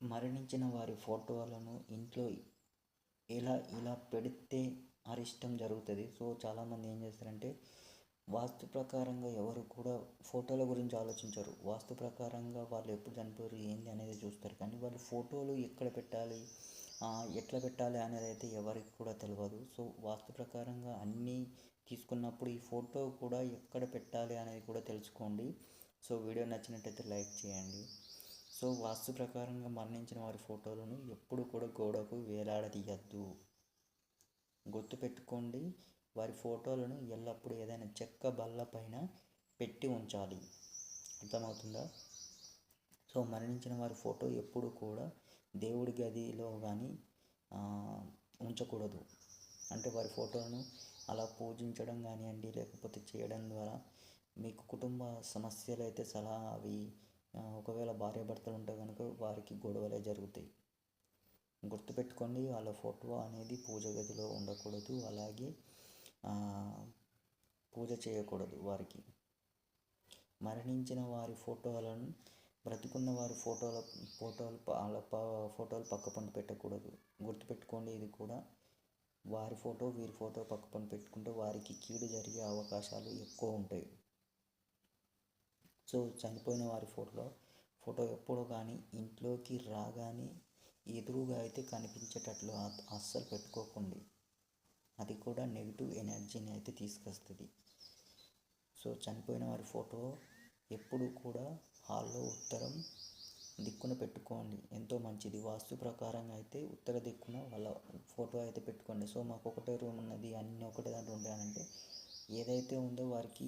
మరణించిన వారి ఫోటోలను ఇంట్లో ఎలా ఇలా పెడితే అరిష్టం జరుగుతుంది. సో చాలామంది ఏం చేస్తారంటే వాస్తు ప్రకారంగా ఎవరు కూడా ఫోటోల గురించి ఆలోచించరు. వాస్తు ప్రకారంగా వాళ్ళు ఎప్పుడు చనిపోయారు ఏంది అనేది చూస్తారు. కానీ వాళ్ళు ఫోటోలు ఎక్కడ పెట్టాలి ఎట్లా పెట్టాలి అనేది అయితే ఎవరికి కూడా తెలియదు సో వాస్తు ప్రకారంగా అన్నీ తీసుకున్నప్పుడు ఈ ఫోటో కూడా ఎక్కడ పెట్టాలి అనేది కూడా తెలుసుకోండి. సో వీడియో నచ్చినట్టయితే లైక్ చేయండి. సో వాస్తు ప్రకారంగా మరణించిన వారి ఫోటోలను ఎప్పుడు కూడా గోడకు వేలాడదీయద్దు. గుర్తుపెట్టుకోండి వారి ఫోటోలను ఎల్లప్పుడూ ఏదైనా చెక్క బల్ల పైన పెట్టి ఉంచాలి. అర్థమవుతుందా? సో మరణించిన వారి ఫోటో ఎప్పుడు కూడా దేవుడి గదిలో కానీ ఉంచకూడదు. అంటే వారి ఫోటోలను అలా పూజించడం కానివ్వండి లేకపోతే చేయడం ద్వారా మీకు కుటుంబ సమస్యలు అయితే సలహా అవి ఒకవేళ భార్యాభర్తలు ఉంటే కనుక వారికి గొడవలే జరుగుతాయి. గుర్తుపెట్టుకోండి వాళ్ళ ఫోటో అనేది పూజ గదిలో ఉండకూడదు అలాగే పూజ చేయకూడదు వారికి. మరణించిన వారి ఫోటోలను బ్రతికున్న వారి ఫోటోల ఫోటోలు వాళ్ళ ఫోటోలు పక్క పంట పెట్టకూడదు. గుర్తుపెట్టుకోండి ఇది కూడా వారి ఫోటో వీరి ఫోటో పక్క పంట పెట్టుకుంటే వారికి కీడు జరిగే అవకాశాలు ఎక్కువ ఉంటాయి. సో చనిపోయిన వారి ఫోటో ఫోటో ఎప్పుడు కానీ ఇంట్లోకి రాగానే ఎదురుగా అయితే కనిపించేటట్లు అస్సలు పెట్టుకోకండి. అది కూడా నెగిటివ్ ఎనర్జీని అయితే తీసుకొస్తుంది. సో చనిపోయిన వారి ఫోటో ఎప్పుడు కూడా హాల్లో ఉత్తరం దిక్కున పెట్టుకోండి. ఎంతో మంచిది. వాస్తు ప్రకారంగా అయితే ఉత్తర దిక్కున వాళ్ళ ఫోటో అయితే పెట్టుకోండి. సో మాకు ఒకటే రూమ్ ఉన్నది అన్నీ ఒకటే దాంట్లో ఉంటాయనంటే ఏదైతే ఉందో వారికి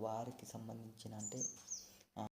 వారికి సంబంధించిన అంటే